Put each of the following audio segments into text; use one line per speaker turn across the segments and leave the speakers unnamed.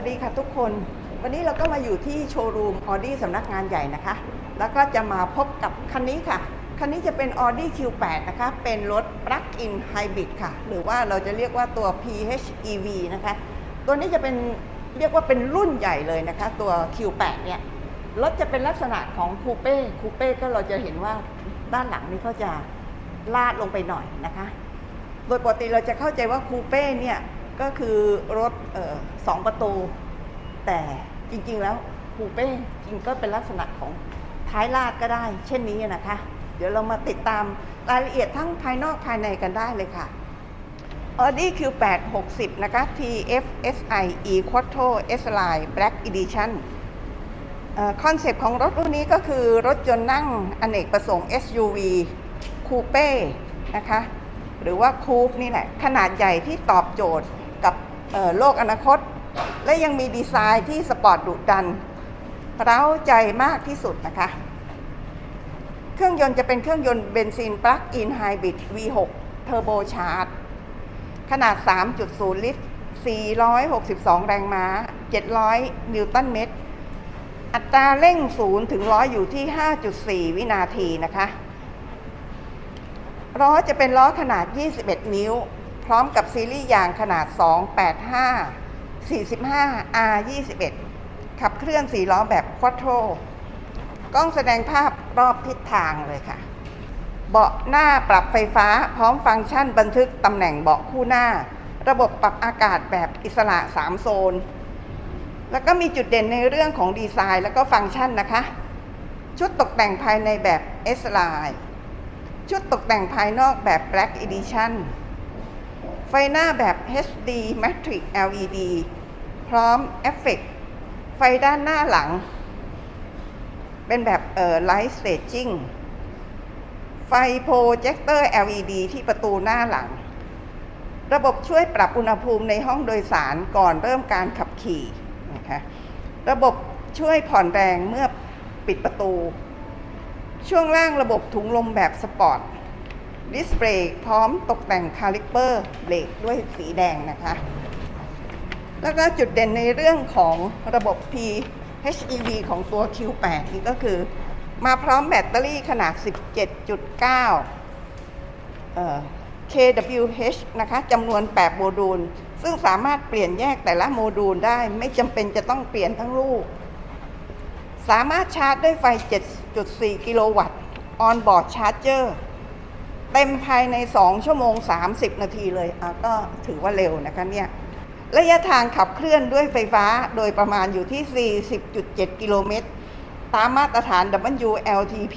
วัสดีค่ะทุกคน วันนี้เราก็มาอยู่ที่โชว์รูมออดี้สำนักงานใหญ่นะคะ แล้วก็จะมาพบกับคันนี้ค่ะ คันนี้จะเป็น Audi Q8 นะคะ เป็นรถ Plug-in Hybrid ค่ะ หรือว่าเราจะเรียกว่าตัว PHEV นะคะ ตัวนี้จะเป็นเรียกว่าเป็นรุ่นใหญ่เลยนะคะ ตัว Q8 เนี่ย รถจะเป็นลักษณะของคูเป้ คูเป้ก็เราจะเห็นว่าด้านหลังนี้เขาจะลาดลงไปหน่อยนะคะ โดยปกติเราจะเข้าใจว่าคูเป้เนี่ย ก็คือรถออสองประตู แต่จริง ๆ แล้วคูเป้จริงก็เป็นลักษณะของท้ายลาดก็ได้ เช่นนี้นะคะ เดี๋ยวเรามาติดตามรายละเอียดทั้งภายนอกภายในกันได้เลยค่ะ Audi Q8 60 นะคะ TFSI E Quattro S Line Black Edition คอนเซปต์ของรถรุ่นนี้ก็คือรถยนต์นั่งอเนกประสงค์ SUV คูเป้นะคะ หรือว่าคูฟนี่แหละ ขนาดใหญ่ที่ตอบโจทย์ โลกอนาคต และยังมีดีไซน์ที่สปอร์ตดุดันเร้าใจมากที่สุดนะคะ เครื่องยนต์จะเป็นเครื่องยนต์เบนซินปลั๊กอินไฮบริด V6 เทอร์โบชาร์จขนาด 3.0 ลิตร 462 แรงม้า 700 นิวตันเมตร อัตราเร่ง 0 ถึง 100 อยู่ที่ 5.4 วินาทีนะคะล้อจะเป็นล้อขนาด 21 นิ้ว พร้อมกับซีรีส์ยางขนาด 285 45 R 21 ขับเคลื่อน4ล้อแบบควอโทกล้องแสดงภาพรอบทิศทางเลยค่ะ เบาะหน้าปรับไฟฟ้าพร้อมฟังก์ชันบันทึกตำแหน่งเบาะคู่หน้า ระบบปรับอากาศแบบอิสระ 3 โซน แล้วก็มีจุดเด่นในเรื่องของดีไซน์แล้วก็ฟังก์ชันนะคะ ชุดตกแต่งภายในแบบ S Line ชุดตกแต่งภายนอกแบบ Black Edition ไฟหน้าแบบ HD Matrix LED พร้อมเอฟเฟกไฟด้านหน้าหลัง เป็นแบบเอ่อ Light Staging ไฟโปรเจคเตอร์ LED ที่ประตูหน้าหลัง ระบบช่วยปรับอุณหภูมิในห้องโดยสารก่อนเริ่มการขับขี่นะคะระบบช่วยผ่อนแรงเมื่อปิดประตู ช่วงล่างระบบถุงลมแบบสปอร์ต ดิสเพลย์พร้อมตกแต่งคาลิปเปอร์เบรกด้วยสีแดงนะคะ แล้วก็จุดเด่นในเรื่องของระบบ PHEV ของตัว Q8 นี่ก็คือ มาพร้อมแบตเตอรี่ขนาด 17.9 kWh นะคะจำนวน 8 โมดูล ซึ่งสามารถเปลี่ยนแยกแต่ละโมดูลได้ ไม่จำเป็นจะต้องเปลี่ยนทั้งลูก สามารถชาร์จด้วยไฟ 7.4 กิโลวัตต์ ออนบอร์ดชาร์จเจอร์ เต็มภายใน 2 ชั่วโมง 30 นาทีเลยอะก็ถือว่าเร็วนะคะเนี่ย ระยะทางขับเคลื่อนด้วยไฟฟ้าโดยประมาณอยู่ที่ 40.7 กิโลเมตร ตามมาตรฐาน WLTP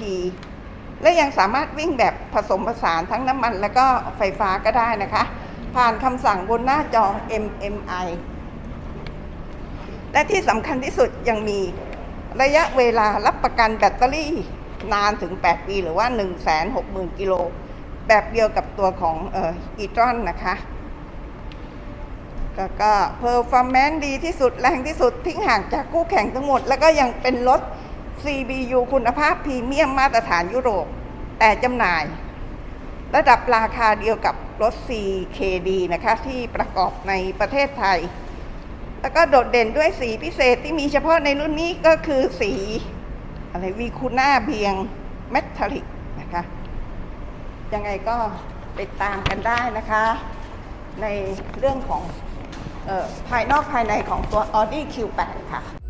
และยังสามารถวิ่งแบบผสมผสานทั้งน้ำมันและก็ไฟฟ้าก็ได้นะคะ ผ่านคำสั่งบนหน้าจอ MMI และที่สำคัญที่สุดยังมีระยะเวลารับประกันแบตเตอรี่นานถึง 8 ปี หรือว่า 160,000 กิโล แบบเดียวกับตัวของอีตรอนนะคะก็ก็เพอร์ฟอร์แมนซ์ดีที่สุดแรงที่สุดทิ้งห่างจากคู่แข่งทั้งหมด แล้วก็ยังเป็นรถ CBU คุณภาพพรีเมียมมาตรฐานยุโรป แต่จำหน่าย ระดับราคาเดียวกับรถ CKD นะคะ ที่ประกอบในประเทศไทย แล้วก็โดดเด่นด้วยสีพิเศษที่มีเฉพาะในรุ่นนี้ก็คือสี อะไรวีคูน่าเบียงเมทัลลิกนะคะ ยังไงก็ติดตามกันได้นะคะ ในเรื่องของออภายนอกภายในของตัว Audi Q8 ค่ะ